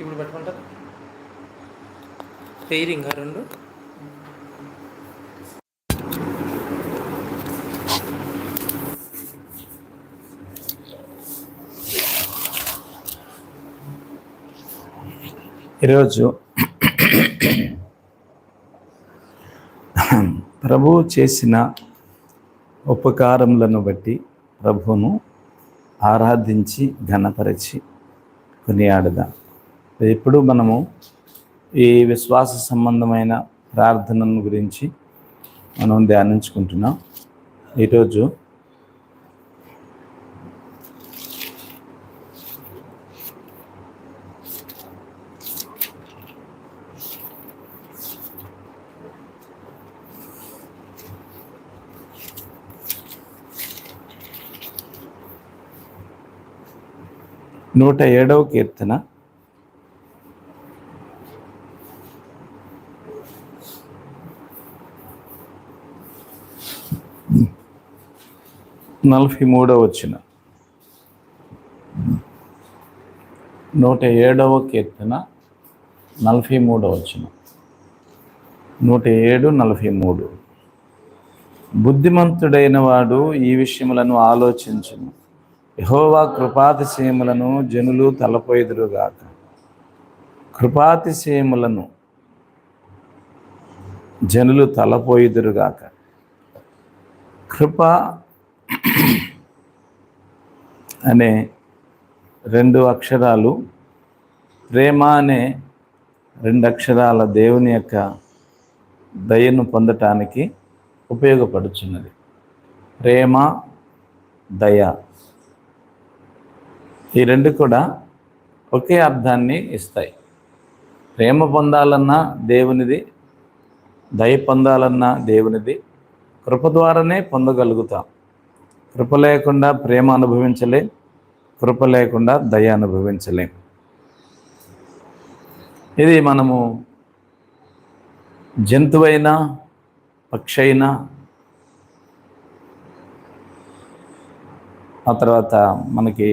ఇప్పుడు పెట్టమంటారు పెయిరింగ్ రెండు. ఈరోజు ప్రభువు చేసిన ఉపకారములను బట్టి ప్రభువును ఆరాధించి ఘనపరిచి కొనియాడదాం. ఎప్పుడు మనము ఈ విశ్వాస సంబంధమైన ప్రార్థనను గురించి మనం ధ్యానించుకుంటున్నాం. ఈరోజు నూట ఏడవ కీర్తన నలభై మూడవ వచ్చిన. నూట ఏడవ కీర్తన నలభై మూడవ వచ్చిన. నూట ఏడు నలభై మూడు. బుద్ధిమంతుడైన వాడు ఈ విషయములను ఆలోచించును. యహోవా కృపాతిశయములను జనులు తలపోయిదురుగాక. కృపాతిశయములను జనులు తలపోయిదురుగాక. కృప అనే రెండు అక్షరాలు ప్రేమ అనే రెండు అక్షరాల దేవుని యొక్క దయను పొందటానికి ఉపయోగపడుచున్నది. ప్రేమ దయ. ఈ రెండు కూడా ఒకే అర్థాన్ని ఇస్తాయి. ప్రేమ పొందాలన్నా దేవునిది దయ పొందాలన్నా దేవునిది కృప ద్వారానే పొందగలుగుతాం. కృప లేకుండా ప్రేమ అనుభవించలేం కృప లేకుండా దయ అనుభవించలేం. ఇది మనము జంతువైనా పక్షి అయినా ఆ తర్వాత మనకి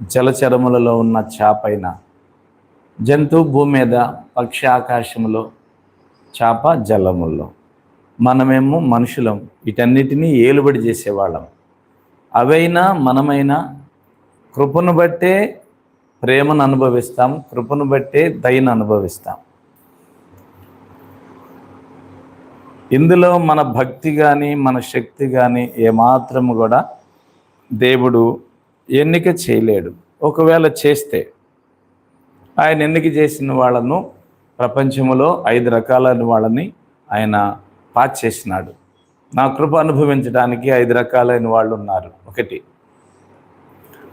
జలచరములలో ఉన్న చేపైన జంతువు భూమి మీద పక్షి ఆకాశంలో చేప జలముల్లో మనమేమో మనుషులం వీటన్నిటినీ ఏలుబడి చేసేవాళ్ళం. అవైనా మనమైనా కృపను బట్టే ప్రేమను అనుభవిస్తాం కృపను బట్టే దయను అనుభవిస్తాం. ఇందులో మన భక్తి కానీ మన శక్తి కానీ ఏమాత్రం కూడా దేవుడు ఎన్నిక చేయలేడు. ఒకవేళ చేస్తే ఆయన ఎన్నిక చేసిన వాళ్ళను ప్రపంచంలో ఐదు రకాలైన వాళ్ళని ఆయన పాస్ చేసినాడు. నా కృప అనుభవించడానికి ఐదు రకాలైన వాళ్ళు ఉన్నారు. ఒకటి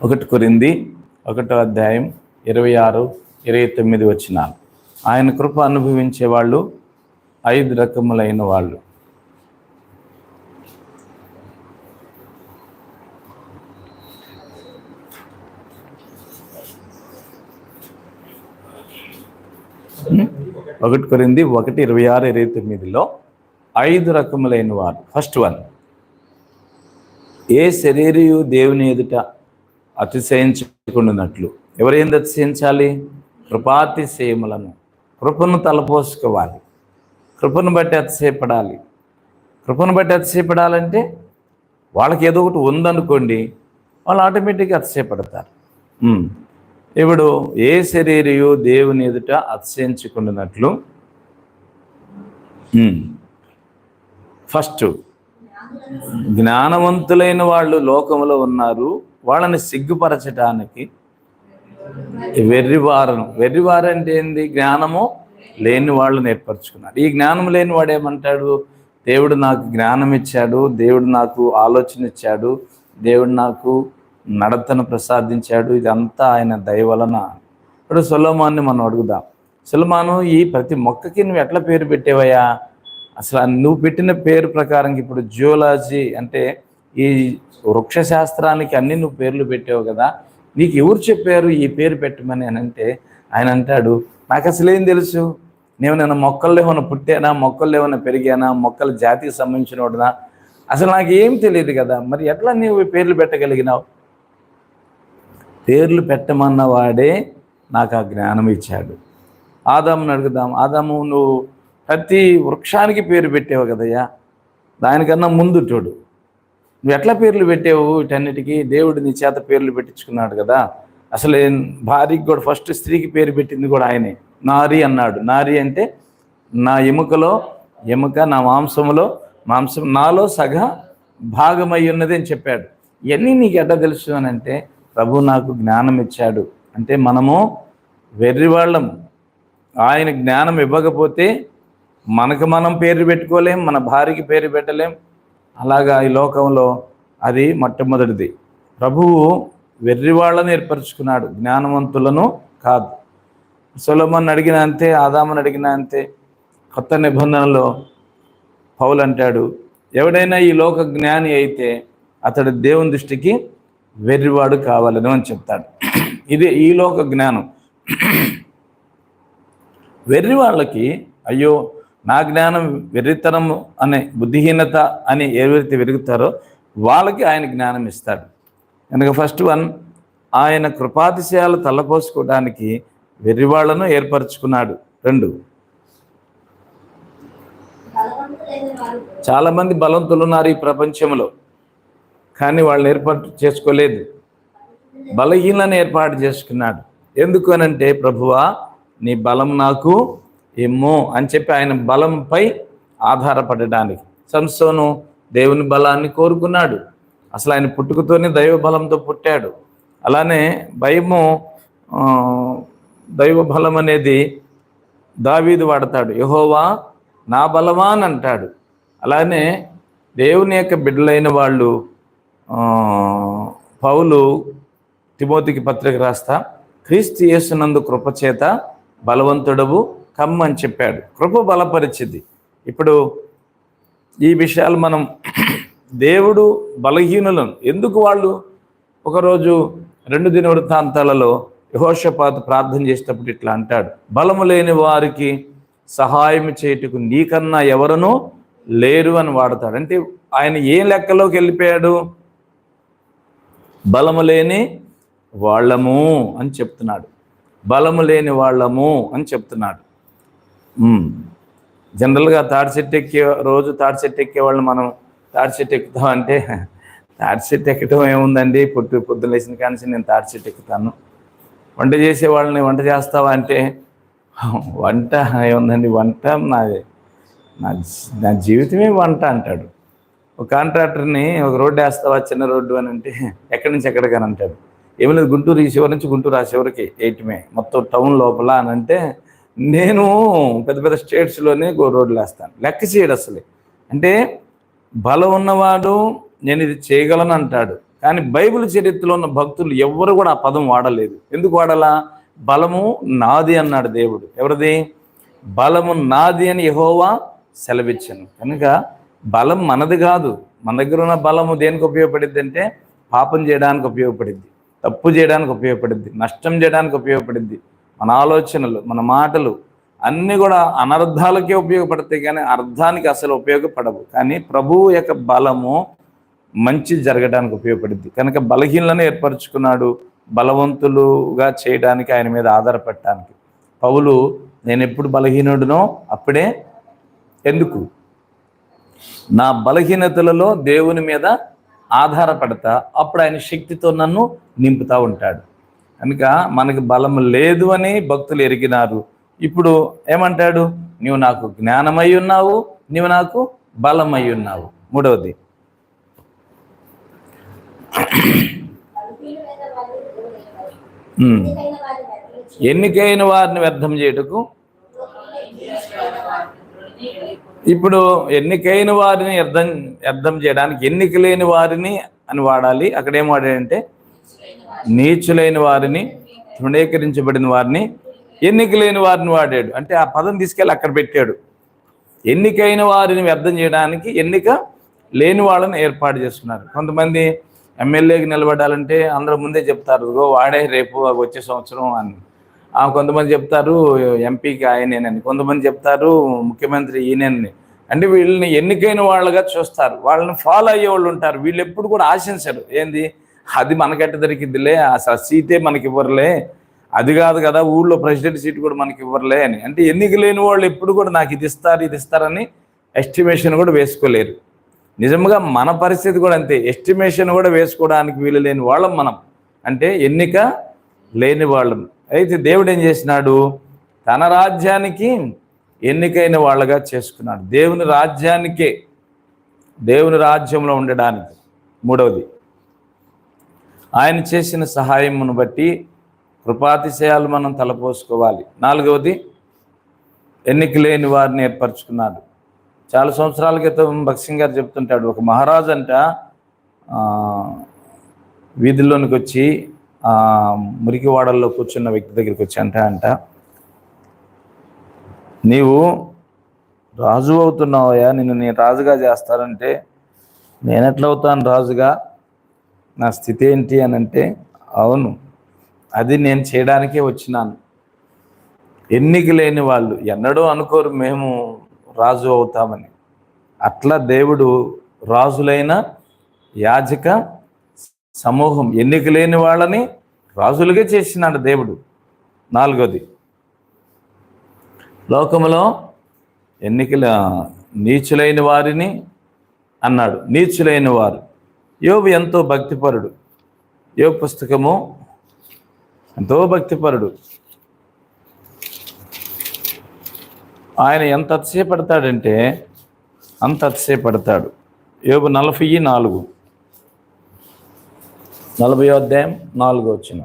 ఒకటి కొరింది ఒకటో అధ్యాయం ఇరవై ఆరు ఇరవై తొమ్మిది వచ్చినాలు ఆయన కృప అనుభవించే వాళ్ళు ఐదు రకములైన వాళ్ళు. ఒకటి కొరింది ఒకటి ఇరవై ఆరు ఇరవై తొమ్మిదిలో ఐదు రకములైన వారు. ఫస్ట్ వన్ ఏ శరీరయు దేవుని ఎదుట అతిశయించుకున్నట్లు ఎవరేంది అతిశయించాలి? కృపాతిశయములను. కృపను తలపోసుకోవాలి. కృపను బట్టి అతిశయపడాలి. కృపను బట్టి అతిశయపడాలంటే వాళ్ళకి ఏదో ఒకటి ఉందనుకోండి వాళ్ళు ఆటోమేటిక్గా అతిశయపడతారు. ఇప్పుడు ఏ శరీరయు దేవుని ఎదుట అతిశయించుకున్నట్లు ఫస్ట్ జ్ఞానవంతులైన వాళ్ళు లోకంలో ఉన్నారు. వాళ్ళని సిగ్గుపరచటానికి వెర్రివారం వెర్రివారంటే ఏంది? జ్ఞానము లేని వాళ్ళు ఏర్పరచుకున్నారు. ఈ జ్ఞానం లేని వాడు ఏమంటాడు? దేవుడు నాకు జ్ఞానం ఇచ్చాడు. దేవుడు నాకు ఆలోచన ఇచ్చాడు. దేవుడు నాకు నడతను ప్రసాదించాడు. ఇదంతా ఆయన దయ వలన. ఇప్పుడు సులమాన్ని మనం అడుగుదాం. సులమాను ఈ ప్రతి మొక్కకి నువ్వు ఎట్లా పేరు పెట్టేవయ్యా? అసలు నువ్వు పెట్టిన పేరు ప్రకారం ఇప్పుడు జియోలాజీ అంటే ఈ వృక్ష శాస్త్రానికి అన్ని నువ్వు పేర్లు పెట్టావు కదా నీకు ఎవరు చెప్పారు ఈ పేరు పెట్టమని అని అంటే ఆయన అంటాడు నాకు అసలు ఏం తెలుసు? నేను నేను మొక్కల్లో ఏమైనా పుట్టానా? మొక్కల్లో ఏమైనా పెరిగానా? మొక్కల జాతికి సంబంధించిన వాడునా? అసలు నాకు ఏం తెలియదు కదా మరి ఎట్లా నీవు పేర్లు పెట్టగలిగినావు? పేర్లు పెట్టమన్న వాడే నాకు ఆ జ్ఞానం ఇచ్చాడు. ఆదామును అడుగుదాం. ఆదాము నువ్వు ప్రతి వృక్షానికి పేరు పెట్టావు కదయ్యా. దానికన్నా ముందుటోడు నువ్వు ఎట్లా పేర్లు పెట్టావు వీటన్నిటికీ? దేవుడు నీ చేత పేర్లు పెట్టించుకున్నాడు కదా. అసలు భార్యకి కూడా ఫస్ట్ స్త్రీకి పేరు పెట్టింది కూడా ఆయనే. నారి అన్నాడు. నారి అంటే నా ఎముకలో ఎముక నా మాంసములో మాంసం నాలో సగ భాగమై ఉన్నది అని చెప్పాడు. ఇవన్నీ నీకు ఎట్లా తెలుసు అని అంటే ప్రభు నాకు జ్ఞానం ఇచ్చాడు. అంటే మనము వెర్రివాళ్ళం ఆయన జ్ఞానం ఇవ్వకపోతే మనకు మనం పేరు పెట్టుకోలేం మన భార్యకి పేరు పెట్టలేం. అలాగా ఈ లోకంలో అది మొట్టమొదటిది. ప్రభువు వెర్రివాళ్ళని ఏర్పరచుకున్నాడు జ్ఞానవంతులను కాదు. సులభన్ అడిగిన అంతే ఆదామని అడిగిన అంతే. కొత్త నిబంధనలో పౌలు అంటాడు ఎవడైనా ఈ లోక జ్ఞాని అయితే అతడు దేవుని దృష్టికి వెర్రివాడు కావాలని అని చెప్తాడు. ఇది ఈ లోక జ్ఞానం. వెర్రి వాళ్ళకి అయ్యో నా జ్ఞానం వెర్రితనం అనే బుద్ధిహీనత అని ఎవరైతే వెరుగుతారో వాళ్ళకి ఆయన జ్ఞానం ఇస్తాడు. కనుక ఫస్ట్ వన్ ఆయన కృపాతిశయాలు తలపోసుకోవడానికి వెర్రివాళ్ళను ఏర్పరచుకున్నాడు. రెండు చాలామంది బలవంతులు ఉన్నారు ఈ ప్రపంచంలో కానీ వాళ్ళని ఏర్పాటు చేసుకోలేదు. బలహీనని ఏర్పాటు చేసుకున్నాడు. ఎందుకు అనంటే ప్రభువా నీ బలం నాకు ఏమో అని చెప్పి ఆయన బలంపై ఆధారపడడానికి సంసోను దేవుని బలాన్ని కోరుకున్నాడు. అసలు ఆయన పుట్టుకతోనే దైవ బలంతో పుట్టాడు. అలానే భయము దైవ బలం అనేది దావీదు వాడతాడు. యహోవా నా బలమా అని అంటాడు. అలానే దేవుని యొక్క బిడ్డలైన వాళ్ళు పౌలు తిమోతికి పత్రిక రాస్తా క్రీస్తు యేసునందు కృపచేత బలవంతుడవు కమ్మని చెప్పాడు. కృప బలపరిచింది. ఇప్పుడు ఈ విషయాలు మనం దేవుడు బలహీనులను ఎందుకు వాళ్ళు? ఒకరోజు రెండు దిన వృత్తాంతాలలో యహోషపాత ప్రార్థన చేసేటప్పుడు ఇట్లా అంటాడు. బలము లేని వారికి సహాయం చేయుటకు నీకన్నా ఎవరనూ లేరు అని వాడతాడు. అంటే ఆయన ఏ లెక్కలోకి వెళ్ళిపోయాడు? బలము లేని వాళ్ళము అని చెప్తున్నాడు. బలము లేని వాళ్ళము అని చెప్తున్నాడు. జనరల్గా తాడి చెట్టు ఎక్కే రోజు తాడి చెట్టు ఎక్కే వాళ్ళు మనం తాడి చెట్టు ఎక్కుతాం అంటే తాడి చెట్టు ఎక్కడం ఏముందండి? పొద్దు పొద్దున లేచిన కానీ నేను తాడి చెట్టు ఎక్కుతాను. వంట చేసే వాళ్ళని వంట చేస్తావా అంటే వంట ఏముందండి? వంట నాది నా నా జీవితమే వంట అంటాడు. ఒక కాంట్రాక్టర్ని ఒక రోడ్డు వేస్తావా? చిన్న రోడ్డు అని అంటే ఎక్కడి నుంచి ఎక్కడికని అంటాడు. ఏమి లేదు గుంటూరు ఈ చివరి నుంచి గుంటూరు ఆ చివరికి ఎయిట్మే మొత్తం టౌన్ లోపల అని అంటే నేను పెద్ద పెద్ద స్టేట్స్లోనే రోడ్లు వేస్తాను. లెక్క చేయడు అసలే. అంటే బలం ఉన్నవాడు నేను ఇది చేయగలను అంటాడు. కానీ బైబిల్ చరిత్రలో ఉన్న భక్తులు ఎవ్వరు కూడా ఆ పదం వాడలేదు. ఎందుకు వాడాలా? బలము నాది అన్నాడు దేవుడు. ఎవరిది? బలము నాది అని యహోవా సెలవిచ్చాను. కనుక బలం మనది కాదు. మన దగ్గర ఉన్న బలము దేనికి ఉపయోగపడిద్ది అంటే పాపం చేయడానికి ఉపయోగపడిద్ది. తప్పు చేయడానికి ఉపయోగపడిద్ది. నష్టం చేయడానికి ఉపయోగపడిద్ది. మన ఆలోచనలు మన మాటలు అన్నీ కూడా అనర్థాలకే ఉపయోగపడతాయి కానీ అర్థానికి అసలు ఉపయోగపడవు. కానీ ప్రభువు యొక్క బలము మంచి జరగడానికి ఉపయోగపడింది కనుక బలహీనలను ఏర్పరచుకున్నాడు బలవంతులుగా చేయడానికి ఆయన మీద ఆధారపడటానికి. పౌలు నేను ఎప్పుడు బలహీనుడినో అప్పుడే ఎందుకు? నా బలహీనతలలో దేవుని మీద ఆధారపడతా అప్పుడు ఆయన శక్తితో నన్ను నింపుతూ ఉంటాడు. కనుక మనకి బలం లేదు అని భక్తులు ఎరిగినారు. ఇప్పుడు ఏమంటాడు? నీవు నాకు జ్ఞానమై ఉన్నావు నీవు నాకు బలమై ఉన్నావు. మూడవది. ఎన్నికైన వారిని వ్యర్థం చేయుటకు? ఇప్పుడు ఎన్నికైన వారిని అర్థం అర్థం చేయడానికి ఎన్నిక లేని వారిని అని వాడాలి. అక్కడ ఏం వాడాడంటే నీచులైన వారిని తృణీకరించబడిన వారిని ఎన్నిక లేని వారిని వాడాడు. అంటే ఆ పదం తీసుకెళ్ళి అక్కడ పెట్టాడు. ఎన్నికైన వారిని వ్యర్థం చేయడానికి ఎన్నిక లేని వాళ్ళని ఏర్పాటు చేసుకున్నారు. కొంతమంది ఎమ్మెల్యేకి నిలబడాలంటే అందరూ ముందే చెప్తారు "ఇదిగో వాడే రేపు వచ్చే సంవత్సరం అని. ఆ కొంతమంది చెప్తారు ఎంపీకి ఆయనేనని. కొంతమంది చెప్తారు ముఖ్యమంత్రి ఈయనని అంటే వీళ్ళని ఎన్నికైన వాళ్ళగా చూస్తారు. వాళ్ళని ఫాలో అయ్యే వాళ్ళు ఉంటారు. వీళ్ళు ఎప్పుడు కూడా ఆశించరు. ఏంది? అది మనకెట్ట దొరికిద్దిలే ఆ సీటే మనకి ఇవ్వరులే అది కాదు కదా ఊళ్ళో ప్రెసిడెంట్ సీట్ కూడా మనకి ఇవ్వరులే అని. అంటే ఎన్నిక లేని వాళ్ళు ఎప్పుడు కూడా నాకు ఇది ఇస్తారు ఇది ఇస్తారని ఎస్టిమేషన్ కూడా వేసుకోలేరు. నిజంగా మన పరిస్థితి కూడా అంతే. ఎస్టిమేషన్ కూడా వేసుకోవడానికి వీలు లేని వాళ్ళం మనం. అంటే ఎన్నిక లేని వాళ్ళం. అయితే దేవుడు ఏం చేసినాడు? తన రాజ్యానికి ఎన్నికైన వాళ్ళగా చేసుకున్నాడు. దేవుని రాజ్యానికే దేవుని రాజ్యంలో ఉండడానికి. మూడవది ఆయన చేసిన సహాయమును బట్టి కృపాతిశయాలు మనం తలపోసుకోవాలి. నాలుగవది ఎన్నిక లేని వారిని ఏర్పరచుకున్నాడు. చాలా సంవత్సరాల క్రితం భక్సింగ్ గారు చెప్తుంటాడు ఒక మహారాజు అంట వీధుల్లోనికి వీధిలోనికి వచ్చి మురికివాడల్లో కూర్చున్న వ్యక్తి దగ్గరికి వచ్చి అంట అంట నీవు రాజు అవుతున్నావయ్యా నిన్ను నేను రాజుగా చేస్తానంటే నేను ఎట్లా అవుతాను రాజుగా? నా స్థితి ఏంటి అని అంటే అవును అది నేను చేయడానికే వచ్చినాను. ఎన్నిక లేని వాళ్ళు ఎన్నడూ అనుకోరు మేము రాజు అవుతామని. అట్లా దేవుడు రాజులైన యాజక సమూహం ఎన్నిక లేని వాళ్ళని రాజులుగా చేసినాడు దేవుడు. నాలుగోది లోకములో ఎన్నికల నీచులైన వారిని అన్నాడు. నీచులైన వారు. యోబు ఎంతో భక్తిపరుడు. యోబు పుస్తకము ఎంతో భక్తిపరుడు. ఆయన ఎంత అతిశయపడతాడంటే అంత అతిశయపడతాడు యోబు నలభై నాలుగు. నలభై అధ్యాయం నాలుగు వచ్చిన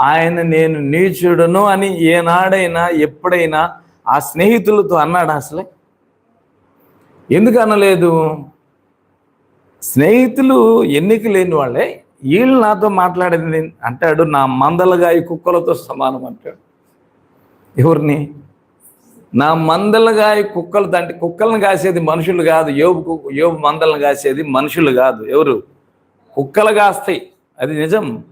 ఆయన నేను నీచుడును అని ఏనాడైనా ఎప్పుడైనా ఆ స్నేహితులతో అన్నాడు అసలే? ఎందుకు అనలేదు? స్నేహితులు ఎన్నిక లేని వాళ్ళే వీళ్ళు నాతో మాట్లాడేది అంటాడు నా మందలుగా ఈ కుక్కలతో సమానం అంటాడు. ఎవరిని? నా మందలుగా ఈ కుక్కలు అంటే కుక్కలను కాసేది మనుషులు కాదు యోబు కు- యోబు మందలను కాసేది మనుషులు కాదు. ఎవరు? కుక్కలు కాస్తాయి. అది నిజం.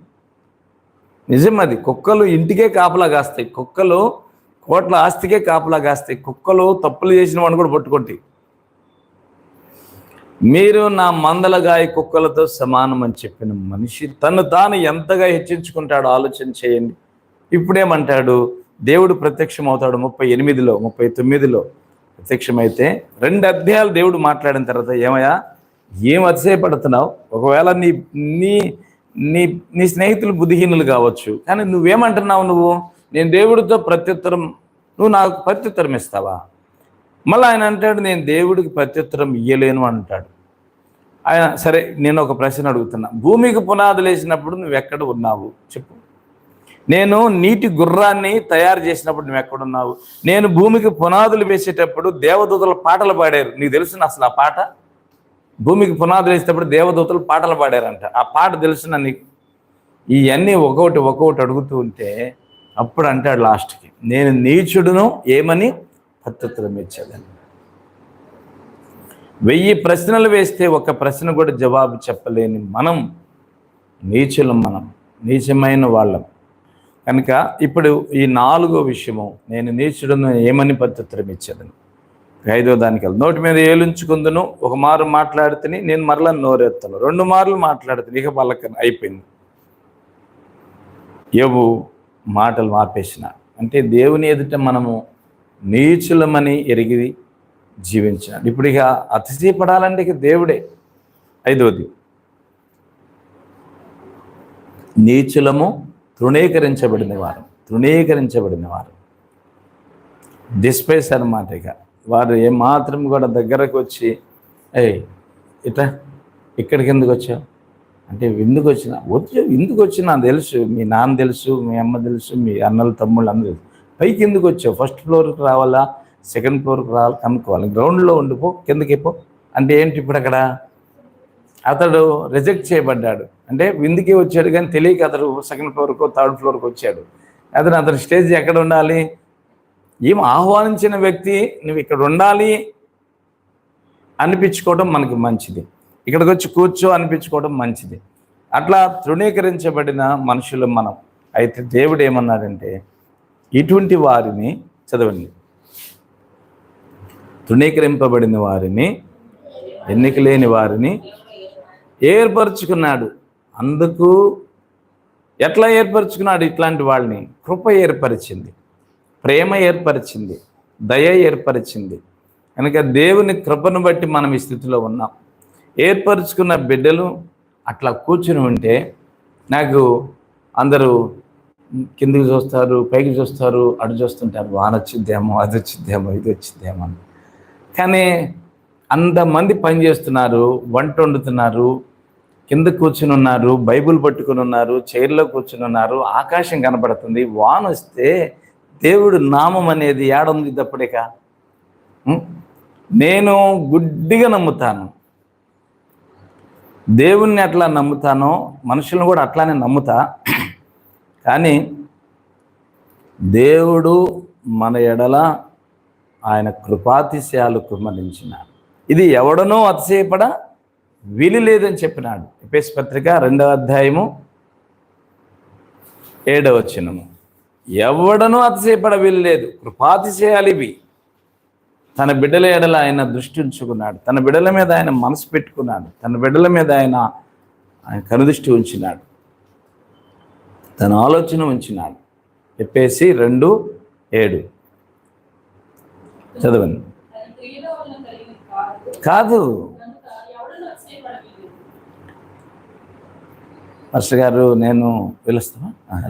నిజం అది. కుక్కలు ఇంటికే కాపలా కాస్తాయి. కుక్కలు కోట్ల ఆస్తికే కాపలా కాస్తాయి. కుక్కలు తప్పులు చేసిన వాడిని కూడా పట్టుకుంటాయి. మీరు నా మందలగాయ కుక్కలతో సమానం అని చెప్పిన మనిషి తను తాను ఎంతగా హెచ్చించుకుంటాడో ఆలోచన చేయండి. ఇప్పుడేమంటాడు? దేవుడు ప్రత్యక్షం అవుతాడు ముప్పై ఎనిమిదిలో ముప్పై తొమ్మిదిలో. ప్రత్యక్షమైతే రెండు అధ్యాయాలు దేవుడు మాట్లాడిన తర్వాత ఏమయ్యా? ఏం అతిశయపడుతున్నావు? ఒకవేళ నీ నీ నీ నీ స్నేహితులు బుద్ధిహీనులు కావచ్చు. కానీ నువ్వేమంటున్నావు నువ్వు? నేను దేవుడితో ప్రత్యుత్తరం నువ్వు నాకు ప్రత్యుత్తరం ఇస్తావా? మళ్ళీ ఆయన అంటాడు నేను దేవుడికి ప్రత్యుత్తరం ఇయ్యలేను అంటాడు. ఆయన సరే నేను ఒక ప్రశ్న అడుగుతున్నా. భూమికి పునాదులు వేసినప్పుడు నువ్వు ఎక్కడ ఉన్నావు? చెప్పు. నేను నీటి గుర్రాన్ని తయారు చేసినప్పుడు నువ్వు ఎక్కడున్నావు నేను భూమికి పునాదులు వేసేటప్పుడు దేవదూతలు పాటలు పాడారు. నీకు తెలుసు అసలు ఆ పాట? భూమికి పునాదులు వేసేటప్పుడు దేవదూతలు పాటలు పాడారంట. ఆ పాట తెలుసు నీకు? ఇవన్నీ ఒక్కొక్కటి ఒక్కొక్కటి అడుగుతూ ఉంటే అప్పుడు అంటాడు లాస్ట్కి నేను నీచుడును ఏమని ప్రత్యుత్తరం ఇచ్చేదని వెయ్యి ప్రశ్నలు వేస్తే ఒక ప్రశ్న కూడా జవాబు చెప్పలేని మనం నీచులం మనం నీచమైన వాళ్ళం. కనుక ఇప్పుడు ఈ నాలుగో విషయము నేను నీచుడును ఏమని ప్రత్యుత్తరం ఇచ్చేదని ఐదో దానికి వెళ్ళి నోటి మీద ఏలుంచుకుందును ఒక మారు మాట్లాడితే నేను మరలా నోరెత్తాను. రెండు మార్లు మాట్లాడితే ఇక పలకను అయిపోయింది. యోబు మాటలు మాపేసిన అంటే దేవుని ఎదుట మనము నీచులమని ఎరిగి జీవించినాడు ఇప్పుడు ఇక అతిశయపడాలంటే దేవుడే. ఐదవది. నీచులము తృణీకరించబడిన వారు తృణీకరించబడిన వారు డిస్పైస్ అనమాట ఇక. వారు ఏమాత్రం కూడా దగ్గరకు వచ్చి ఏ ఇట ఇక్కడికి ఎందుకు వచ్చావు? అంటే ఎందుకు వచ్చిన వచ్చి ఎందుకు వచ్చినా తెలుసు మీ నాన్న తెలుసు మీ అమ్మ తెలుసు మీ అన్నలు తమ్ముళ్ళు అందరూ తెలుసు. పైకి ఎందుకు వచ్చావు? ఫస్ట్ ఫ్లోర్కి రావాలా? సెకండ్ ఫ్లోర్కి రావాలి? కనుక్కోవాలి. గ్రౌండ్లో ఉండిపో కిందకి పో. అంటే ఏంటి ఇప్పుడు అక్కడ? అతడు రిజెక్ట్ చేయబడ్డాడు. అంటే విందుకే వచ్చాడు కానీ తెలియక అతడు సెకండ్ ఫ్లోర్కో థర్డ్ ఫ్లోర్కి వచ్చాడు. అతను అతని స్టేజ్ ఎక్కడ ఉండాలి? ఏం ఆహ్వానించిన వ్యక్తి నువ్వు ఇక్కడ ఉండాలి? అనిపించుకోవడం మనకి మంచిది. ఇక్కడికి వచ్చి కూర్చో అనిపించుకోవడం మంచిది. అట్లా తృణీకరించబడిన మనుషులు మనం. అయితే దేవుడు ఏమన్నాడంటే ఇటువంటి వారిని చదవండి. తృణీకరింపబడిన వారిని ఎన్నిక లేని వారిని ఏర్పరచుకున్నాడు. అందుకు ఎట్లా ఏర్పరచుకున్నాడు? ఇట్లాంటి వాళ్ళని కృప ఏర్పరిచింది ప్రేమ ఏర్పరిచింది దయ ఏర్పరిచింది. కనుక దేవుని కృపను బట్టి మనం ఈ స్థితిలో ఉన్నాం. ఏర్పరచుకున్న బిడ్డలు అట్లా కూర్చుని ఉంటే నాకు అందరూ కిందికి చూస్తారు పైకి చూస్తారు అటు చూస్తుంటారు. వాన వచ్చిద్దేమో అది వచ్చిద్దేమో ఇది వచ్చిద్దేమో అని. కానీ అంతమంది పని చేస్తున్నారు వంట వండుతున్నారు కింద కూర్చుని ఉన్నారు బైబుల్ పట్టుకుని ఉన్నారు చైర్లో కూర్చుని ఉన్నారు ఆకాశం కనపడుతుంది వాన వస్తే దేవుడు నామం అనేది ఏడుంది తప్పుడేక. నేను గుడ్డిగా నమ్ముతాను. దేవుణ్ణి అట్లా నమ్ముతానో మనుషులను కూడా అట్లానే నమ్ముతా. కానీ దేవుడు మన ఎడల ఆయన కృపాతిశయాలు కుమ్మరించినాడు. ఇది ఎవడనో అతిశయపడ వీలు లేదని చెప్పినాడు. ఎపేస్ పత్రిక రెండవ అధ్యాయము ఏడవచనము ఎవడనూ అతిశయపడ వీలు లేదు. కృపాతిశయాలు ఇవి. తన బిడ్డల ఎడల ఆయన దృష్టి ఉంచుకున్నాడు. తన బిడ్డల మీద ఆయన మనసు పెట్టుకున్నాడు. తన బిడ్డల మీద ఆయన ఆయన కనుదృష్టి ఉంచినాడు. తన ఆలోచన ఉంచినాడు. చెప్పేసి రెండు ఏడు. చదవండి. కాదు. కాదు మాస్టర్ గారు నేను పిలుస్తావా ఆ,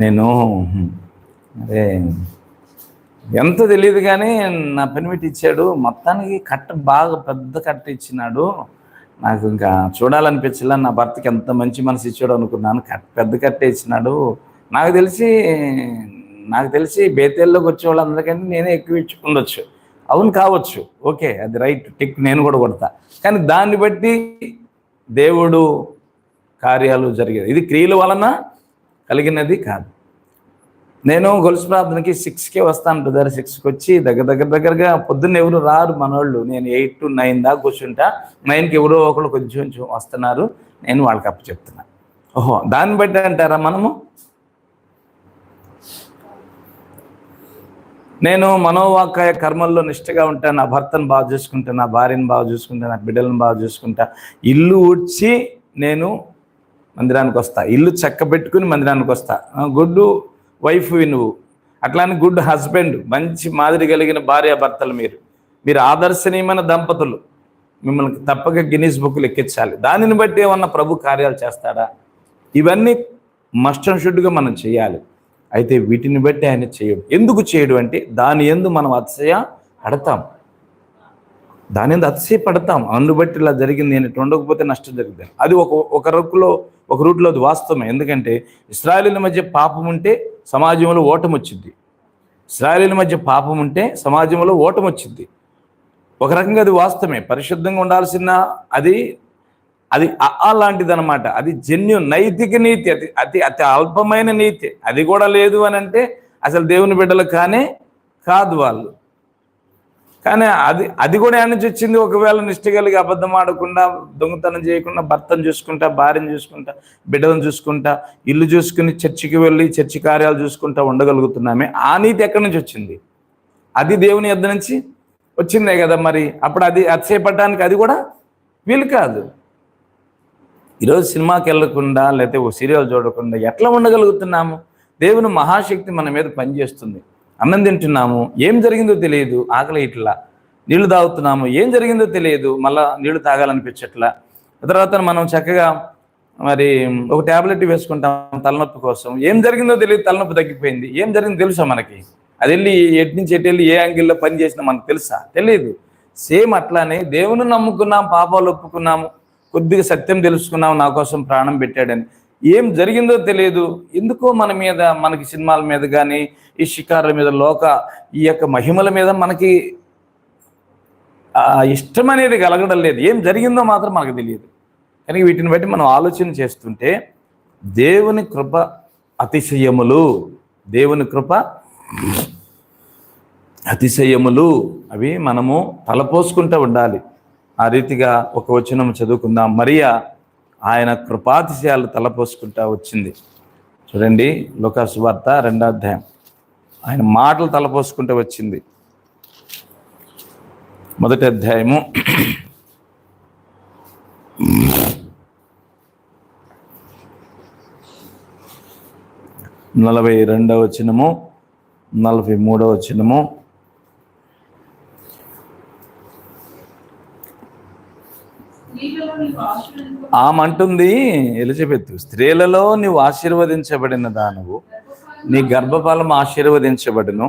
నేను అదే ఎంత తెలియదు కానీ నా పెనిమిట్ ఇచ్చాడు. మొత్తానికి కట్ట బాగా పెద్ద కట్ట ఇచ్చినాడు. నాకు ఇంకా చూడాలనిపించలే నా భర్తకి ఎంత మంచి మనసు ఇచ్చాడు అనుకున్నాను. కట్ట పెద్ద కట్ట ఇచ్చినాడు. నాకు తెలిసి నాకు తెలిసి బేతేల్లోకి వచ్చే వాళ్ళందరికంటే నేనే ఎక్కువ ఇచ్చి అవును కావచ్చు. ఓకే అది రైట్ టిక్ నేను కూడా కొడతా. కానీ దాన్ని బట్టి దేవుడు కార్యాలు జరిగేది. ఇది క్రియల వలన కలిగినది కాదు. నేను గొలుసు ప్రార్థనకి సిక్స్కే వస్తాను బ్రదర్ సిక్స్కి వచ్చి దగ్గర దగ్గర దగ్గరగా పొద్దున్న ఎవరు రారు మనోళ్ళు. నేను ఎయిట్ టు నైన్ దాకా కూర్చుంటా. నైన్కి ఎవరో ఒకళ్ళు కొంచెం కొంచెం వస్తున్నారు. నేను వాళ్ళకి అప్పు చెప్తున్నా. ఓహో దాన్ని బట్టి అంటారా మనము? నేను మనోవాకాయ కర్మల్లో నిష్టగా ఉంటాను నా భర్తను బాగా చూసుకుంటా నా భార్యను బాగా చూసుకుంటా నా బిడ్డలను బాగా చూసుకుంటా. ఇల్లు ఊడ్చి నేను మందిరానికి వస్తా. ఇల్లు చక్క పెట్టుకుని మందిరానికి వస్తా. గుడ్డు వైఫ్ నువ్వు అట్లానే గుడ్ హస్బెండ్ మంచి మాదిరి కలిగిన భార్య భర్తలు మీరు. మీరు ఆదర్శనీయమైన దంపతులు. మిమ్మల్ని తప్పక గినీస్ బుక్లు ఎక్కించాలి. దానిని బట్టి ఏమన్నా ప్రభు కార్యాలు చేస్తాడా? ఇవన్నీ మస్ట్ అండ్ షుడ్గా మనం చేయాలి. అయితే వీటిని బట్టి ఆయన చేయడు. ఎందుకు చేయడు అంటే దాని ఎందు మనం అతిశయ పడతాం. దాని మీద అతిశయ పడతాం. బట్టి ఇలా జరిగింది అని ఉండకపోతే నష్టం జరిగింది అది ఒక ఒక రూట్లో ఒక రూట్లో అది వాస్తవమే. ఎందుకంటే ఇస్రాయలీల మధ్య పాపం ఉంటే సమాజంలో ఓటం వచ్చింది. ఇస్రాయలీల మధ్య పాపం ఉంటే సమాజంలో ఓటం వచ్చింది. ఒక రకంగా అది వాస్తవమే. పరిశుద్ధంగా ఉండాల్సిన అది అది అలాంటిది అనమాట అది జన్యు నైతిక నీతి. అతి అతి అతి అల్పమైన నీతి. అది కూడా లేదు అని అంటే అసలు దేవుని బిడ్డలు కానే కాదు వాళ్ళు. కానీ అది అది కూడా ఎక్కడి నుంచి వచ్చింది. ఒకవేళ నిష్ట కలిగి అబద్ధం ఆడకుండా దొంగతనం చేయకుండా భర్తను చూసుకుంటా భార్యను చూసుకుంటా బిడ్డలను చూసుకుంటా ఇల్లు చూసుకుని చర్చికి వెళ్ళి చర్చి కార్యాలు చూసుకుంటా ఉండగలుగుతున్నామే. ఆ నీతి ఎక్కడి నుంచి వచ్చింది? అది దేవుని ఎద్ద నుంచి వచ్చిందే కదా మరి. అప్పుడు అది అతిశయపడడానికి అది కూడా వీలు కాదు. ఈరోజు సినిమాకి వెళ్ళకుండా లేకపోతే ఓ సీరియల్ చూడకుండా ఎట్లా ఉండగలుగుతున్నాము? దేవుని మహాశక్తి మన మీద పనిచేస్తుంది. అన్నం తింటున్నాము ఏం జరిగిందో తెలియదు ఆకలి ఇట్లా. నీళ్ళు తాగుతున్నాము ఏం జరిగిందో తెలియదు మళ్ళా నీళ్ళు తాగాలనిపించట్లా. తర్వాత మనం చక్కగా మరి ఒక ట్యాబ్లెట్ వేసుకుంటాం తలనొప్పి కోసం. ఏం జరిగిందో తెలియదు తలనొప్పి తగ్గిపోయింది. ఏం జరిగిందో తెలుసా మనకి? అది వెళ్ళి ఎటు నుంచి ఎటు వెళ్ళి ఏ యాంగిల్లో పని చేసినా మనకు తెలుసా? తెలియదు. సేమ్ అట్లానే దేవుని నమ్ముకున్నాం పాపాలు ఒప్పుకున్నాము కొద్దిగా సత్యం తెలుసుకున్నాం నా కోసం ప్రాణం పెట్టాడని. ఏం జరిగిందో తెలియదు. ఎందుకో మన మీద మనకి సినిమాల మీద కానీ ఈ షికారుల మీద లోక ఈ యొక్క మహిమల మీద మనకి ఇష్టం అనేది కలగడం లేదు. ఏం జరిగిందో మాత్రం మనకు తెలియదు. కానీ వీటిని బట్టి మనం ఆలోచన చేస్తుంటే దేవుని కృప అతిశయములు దేవుని కృప అతిశయములు అవి మనము తలపోసుకుంటూ ఉండాలి. ఆ రీతిగా ఒక వచనం చదువుకుందాం. మరియా ఆయన కృపాతిశయాలు తలపోసుకుంటా వచ్చింది. చూడండి లోకాసు వార్త రెండో అధ్యాయం. ఆయన మాటలు తలపోసుకుంటే వచ్చింది. మొదటి అధ్యాయము. నలభై రెండవ వచనము నలభై మూడవ వచనము. ఆమంటుంది నీవు ఎలిజబెత్ స్త్రీలలో నీవు ఆశీర్వదించబడిన దానవు నీ గర్భఫలం ఆశీర్వదించబడును.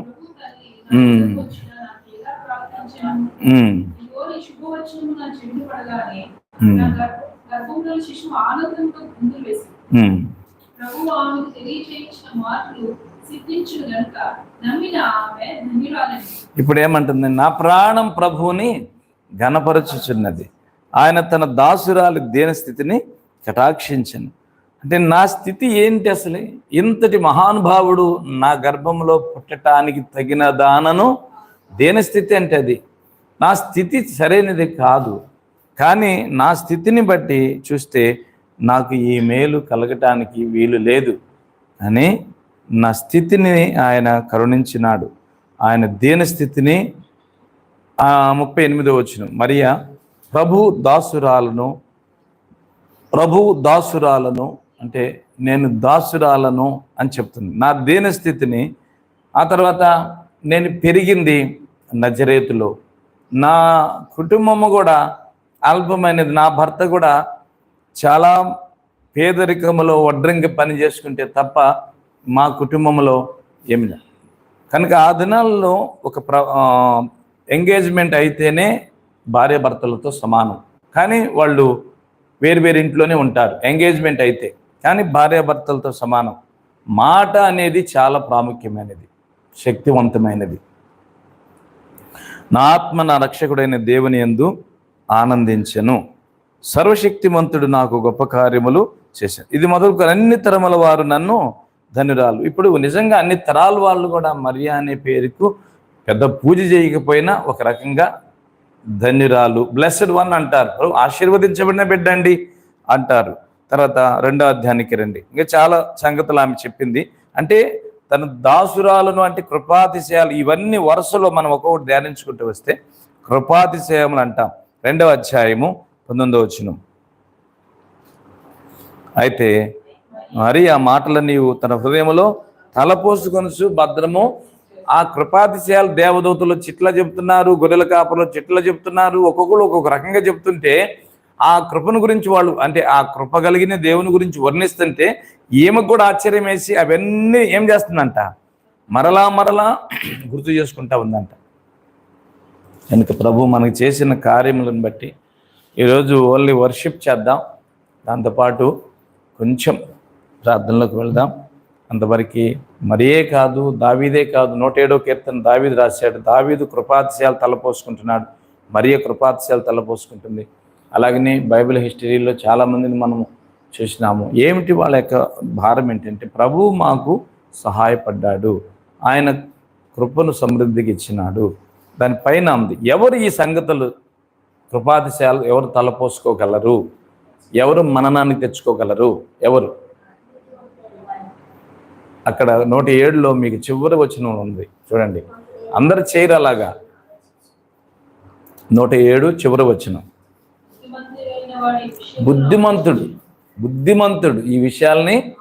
ఇప్పుడు ఏమంటుంది నా ప్రాణం ప్రభువుని ఘనపరచుచున్నది. ఆయన తన దాసురాలు దేని స్థితిని కటాక్షించను. అంటే నా స్థితి ఏంటి అసలు? ఇంతటి మహానుభావుడు నా గర్భంలో పుట్టటానికి తగిన దానను దేని స్థితి అంటే అది? నా స్థితి సరైనది కాదు. కానీ నా స్థితిని బట్టి చూస్తే నాకు ఈ మేలు కలగటానికి వీలు లేదు. అని నా స్థితిని ఆయన కరుణించినాడు. ఆయన దీన స్థితిని? ముప్పై ఎనిమిదో వచ్చిన మరియా ప్రభు దాసురాలను ప్రభు దాసురాలను అంటే నేను దాసురాలను అని చెప్తుంది. నా దీనస్థితిని ఆ తర్వాత నేను పెరిగింది నజరేతులో. నా కుటుంబము కూడా అల్పమైనది నా భర్త కూడా చాలా పేదరికములో వడ్రంగి పని చేసుకుంటే తప్ప మా కుటుంబంలో ఏమి లేదు. కనుక ఆ దినాల్లో ఒక ప్ర ఎంగేజ్మెంట్ అయితేనే భార్య భర్తలతో సమానం. కానీ వాళ్ళు వేరు వేరు ఇంట్లోనే ఉంటారు. ఎంగేజ్మెంట్ అయితే కానీ భార్యాభర్తలతో సమానం. మాట అనేది చాలా ప్రాముఖ్యమైనది శక్తివంతమైనది. నా ఆత్మ నా రక్షకుడైన దేవుని ఎందు ఆనందించెను. సర్వశక్తిమంతుడు నాకు గొప్ప కార్యములు చేశాను ఇది మొదలుకు అన్ని తరముల వారు నన్ను ధనురాలు. ఇప్పుడు నిజంగా అన్ని తరాల వాళ్ళు కూడా మరియా అనే పేరుకు పెద్ద పూజ చేయకపోయినా ఒక రకంగా ధన్యురాలు బ్లెస్డ్ వన్ అంటారు. ఆశీర్వదించబడిన బిడ్డ అండి అంటారు. తర్వాత రెండో అధ్యాయానికి రండి. ఇంకా చాలా సంగతులు ఆమె చెప్పింది. అంటే తన దాసురాలను అంటే కృపాతిశయాలు ఇవన్నీ వరుసలో మనం ఒక్కొక్కటి ధ్యానించుకుంటూ వస్తే కృపాతిశయములు అంటాం. రెండవ అధ్యాయము పంతొమ్మిదవ వచ్చిన అయితే మరి ఆ మాటలు నీవు తన హృదయములో తలపోసుకొనుచు భద్రము ఆ కృపాతిశయాలు దేవదూతలు చిట్ల చెప్తున్నారు గొర్రెల కాపలు చిట్ల చెప్తున్నారు ఒక్కొక్కరు ఒక్కొక్క రకంగా చెప్తుంటే ఆ కృపను గురించి వాళ్ళు అంటే ఆ కృప కలిగిన దేవుని గురించి వర్ణిస్తుంటే ఈమెకు కూడా ఆశ్చర్యం వేసి అవన్నీ ఏం చేస్తుందంట? మరలా మరలా గుర్తు చేసుకుంటా ఉందంట. కనుక ప్రభు మనకు చేసిన కార్యములను బట్టి ఈరోజు ఓన్లీ వర్షిప్ చేద్దాం. దాంతోపాటు కొంచెం ప్రార్థనలోకి వెళ్దాం. అంతవరకు మరే కాదు దావీదే కాదు నూట ఏడో కీర్తన దావీదు రాశాడు. దావీదు కృపాతిశయాలు తలపోసుకుంటున్నాడు. మరియే కృపాతిశయాలు తలపోసుకుంటుంది. అలాగనే బైబిల్ హిస్టరీలో చాలామందిని మనము చూసినాము. ఏమిటి వాళ్ళ యొక్క భారం ఏంటంటే ప్రభువు మాకు సహాయపడ్డాడు. ఆయన కృపను సమృద్ధికి ఇచ్చినాడు. దానిపైన ఉంది ఎవరు ఈ సంగతులు కృపాతిశాలు ఎవరు తలపోసుకోగలరు? ఎవరు మననాన్ని తెచ్చుకోగలరు? ఎవరు? అక్కడ నూట ఏడులో మీకు చివరి వచ్చిన ఉంది చూడండి. అందరు చేయరు అలాగా. నూట ఏడు చివరి వచ్చినాం బుద్ధిమంతుడు. బుద్ధిమంతుడు. ఈ విషయాల్ని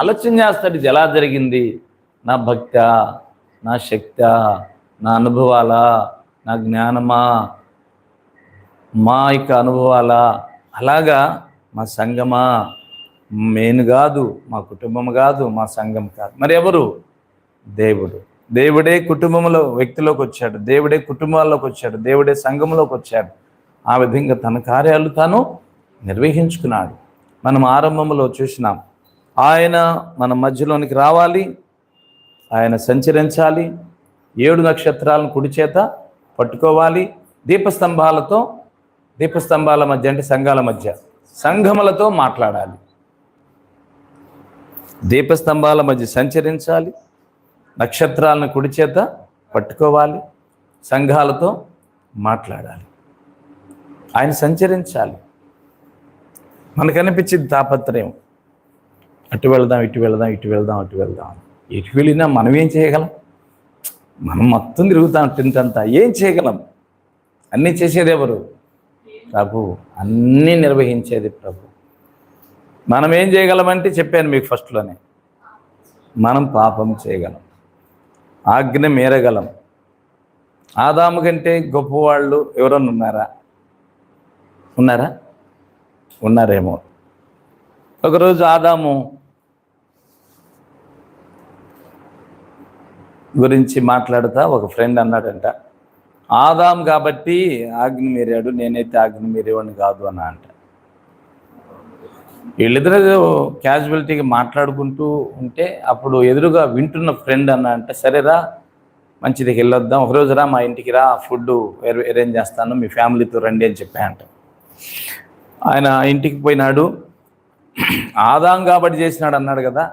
ఆలోచన చేస్తాడు. ఇది ఎలా జరిగింది? నా భక్త నా శక్త నా అనుభవాలా నా జ్ఞానమా? మా యొక్క అనుభవాలా. అలాగా మా సంఘమా? నేను కాదు మా కుటుంబం కాదు మా సంఘం కాదు. మరి ఎవరు? దేవుడు. దేవుడే కుటుంబంలో వ్యక్తిలోకి వచ్చాడు. దేవుడే కుటుంబాల్లోకి వచ్చాడు. దేవుడే సంఘంలోకి వచ్చాడు. ఆ విధంగా తన కార్యాలు తాను నిర్వహించుకున్నాడు. మనం ఆరంభంలో చూసినాం. ఆయన మన మధ్యలోనికి రావాలి ఆయన సంచరించాలి ఏడు నక్షత్రాలను కుడి చేత పట్టుకోవాలి దీపస్తంభాలతో దీపస్తంభాల మధ్య అంటే సంఘాల మధ్య సంఘములతో మాట్లాడాలి. దీపస్తంభాల మధ్య సంచరించాలి నక్షత్రాలను కుడి చేత పట్టుకోవాలి సంఘాలతో మాట్లాడాలి. ఆయన సంచరించాలి. మనకు అనిపించింది తాపత్రయం. అటు వెళదాం ఇటు వెళదాం ఇటు వెళదాం అటు వెళదాం. ఎటు వెళ్ళినా మనం ఏం చేయగలం? మనం మొత్తం తిరుగుతాం తింతంతా ఏం చేయగలం? అన్నీ చేసేది ఎవరు? ప్రభు. అన్నీ నిర్వహించేది ప్రభు. మనం ఏం చేయగలమంటే చెప్పాను మీకు ఫస్ట్లోనే. మనం పాపం చేయగలం. ఆజ్ఞ మీరగలం. ఆదాము కంటే గొప్పవాళ్ళు ఎవరన్నా ఉన్నారా? ఉన్నారా? ఉన్నారేమో. ఒకరోజు ఆదాము గురించి మాట్లాడుతా ఒక ఫ్రెండ్ అన్నాడంట ఆదాం కాబట్టి ఆగ్ని మీరాడు నేనైతే ఆగ్ని మీరేవాడిని కాదు అన్న అంట. వీళ్ళిద్దరూ క్యాజువాలిటీగా మాట్లాడుకుంటూ ఉంటే అప్పుడు ఎదురుగా వింటున్న ఫ్రెండ్ అన్న అంటే సరేరా మంచిది వెళ్ళొద్దాం. ఒకరోజు రా మా ఇంటికి రా ఫుడ్ అరేంజ్ చేస్తాను మీ ఫ్యామిలీతో రండి అని చెప్పా అంట. ఆయన ఇంటికి పోయినాడు. ఆదాం కాబట్టి చేసినాడు అన్నాడు కదా.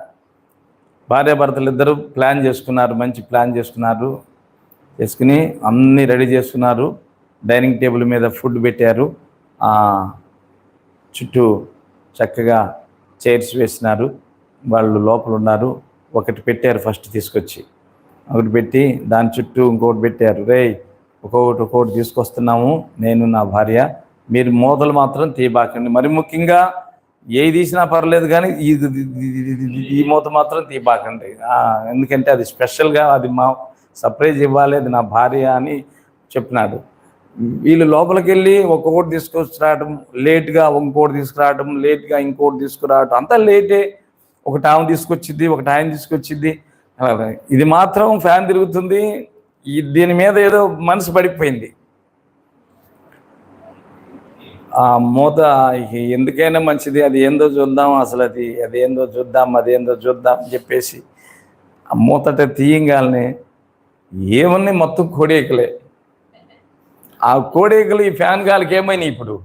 భార్యాభర్తలు ఇద్దరు ప్లాన్ చేసుకున్నారు మంచి ప్లాన్ చేసుకున్నారు. చేసుకుని అన్నీ రెడీ చేసుకున్నారు. డైనింగ్ టేబుల్ మీద ఫుడ్ పెట్టారు. చుట్టూ చక్కగా చైర్స్ వేసినారు. వాళ్ళు లోపల ఉన్నారు. ఒకటి పెట్టారు ఫస్ట్ తీసుకొచ్చి. ఒకటి పెట్టి దాని చుట్టూ ఇంకొకటి పెట్టారు. రే ఒక్కొక్కటి ఒక్కొక్కటి తీసుకొస్తున్నాము. నేను నా భార్య మీరు మూతలు మాత్రం తీయబాకండి. మరి ముఖ్యంగా ఏది తీసినా పర్లేదు కానీ ఇది ఈ మూత మాత్రం తీయబాకండి. ఎందుకంటే అది స్పెషల్గా అది మా సర్ప్రైజ్ ఇవ్వాలి అది నా భార్య అని చెప్పినాడు. వీళ్ళు లోపలికి వెళ్ళి ఒక్కొక్కటి తీసుకొచ్చిరావడం లేట్గా ఇంకోటి తీసుకురావడం లేట్గా ఇంకోటి తీసుకురావడం అంతా లేటే ఒక టైం తీసుకొచ్చింది ఒక టైం తీసుకొచ్చింది ఇది మాత్రం ఫ్యాన్ తిరుగుతుంది. ఈ దీని మీద ఏదో మనసు పడిపోయింది. ఆ మూత ఎందుకైనా మంచిది అది ఏందో చూద్దాం అసలు అది అది ఏందో చూద్దాం అదేందో చూద్దాం అని చెప్పేసి ఆ మూతట తీయంగానే ఏమన్నీ మొత్తం కోడేకలే. ఆ కోడేకలు ఈ ఫ్యాన్ గాలికి ఏమైనాయి ఇప్పుడు?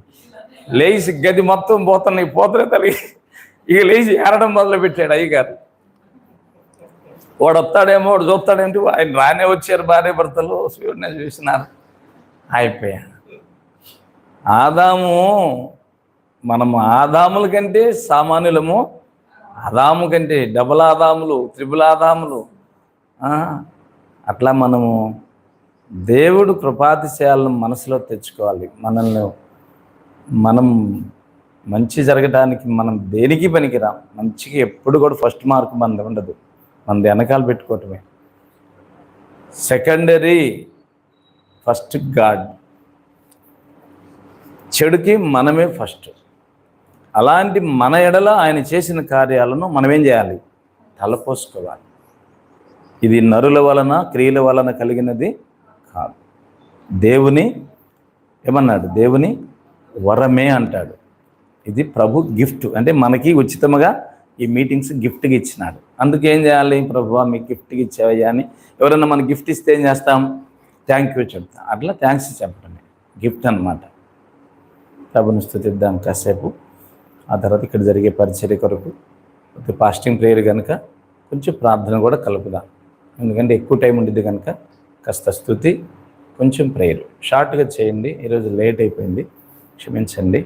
లేచి గది మొత్తం పోతున్నాయి పోతున్నాయి తల్లి. ఇక లేచి ఏరడం మొదలుపెట్టాడు అయ్యగారు. వాడు వస్తాడేమో వాడు చూస్తాడేంటి ఆయన రానే వచ్చారు భార్య భర్తలు శివుడిని చూసినారు. అయిపోయాను ఆదాము మనము ఆదాముల కంటే సామాన్యులము. ఆదాము కంటే డబుల్ ఆదాములు త్రిబుల్ ఆదాములు. అట్లా మనము దేవుడు కృపాతిశయాలను మనసులో తెచ్చుకోవాలి. మనల్ని మనం మంచి జరగడానికి మనం దేనికి పనికిరాం? మంచికి ఎప్పుడు కూడా ఫస్ట్ మార్క్ మనది ఉండదు. మనది వెనకాల పెట్టుకోవటమే. Secondary first god. చెడుకి మనమే ఫస్ట్ అలాంటి మన ఎడల ఆయన చేసిన కార్యాలను మనం ఏం చేయాలి? తలపోసుకోవాలి. ఇది నరుల వలన క్రియల వలన కలిగినది కాదు. దేవుని ఏమన్నాడు? దేవుని వరమే అంటాడు. ఇది ప్రభు గిఫ్ట్ అంటే మనకి ఉచితముగా ఈ మీటింగ్స్ గిఫ్ట్గా ఇచ్చినాడు. అందుకు ఏం చేయాలి? ప్రభు మీకు గిఫ్ట్గా ఇచ్చావయ్యా అని ఎవరైనా మనకి గిఫ్ట్ ఇస్తే ఏం చేస్తాం? థ్యాంక్ యూ చెప్తాం. అట్లా థ్యాంక్స్ చెప్పడమే. గిఫ్ట్ అన్నమాట. ప్రభుని స్థుతిద్దాం కాసేపు. ఆ తర్వాత ఇక్కడ జరిగే పరిచర్య కొరకు ఫాస్టింగ్ ప్రేయర్ కనుక కొంచెం ప్రార్థన కూడా కలుపుదాం. ఎందుకంటే ఎక్కువ టైం ఉండేది కనుక కాస్త స్థుతి కొంచెం ప్రేయర్ షార్ట్గా చేయండి. ఈరోజు లేట్ అయిపోయింది. క్షమించండి.